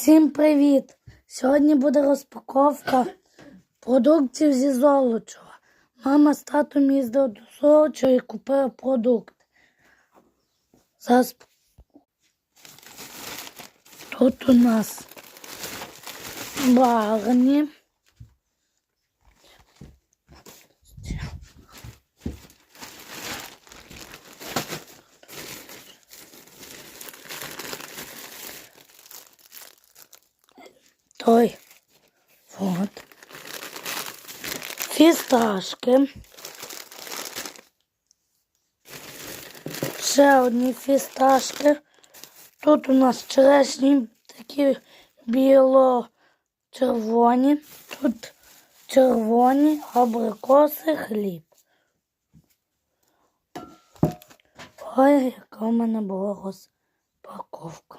Всім привіт! Сьогодні буде розпаковка продуктів зі Золочева. Мама з татом їздила до Золочева і купила продукти. Зараз тут у нас барні. Той. Вот. Фісташки. Ще одні фісташки. Тут у нас черешні такі біло-червоні. Тут червоні абрикоси, хліб. Ой, яка в мене була розпаковка.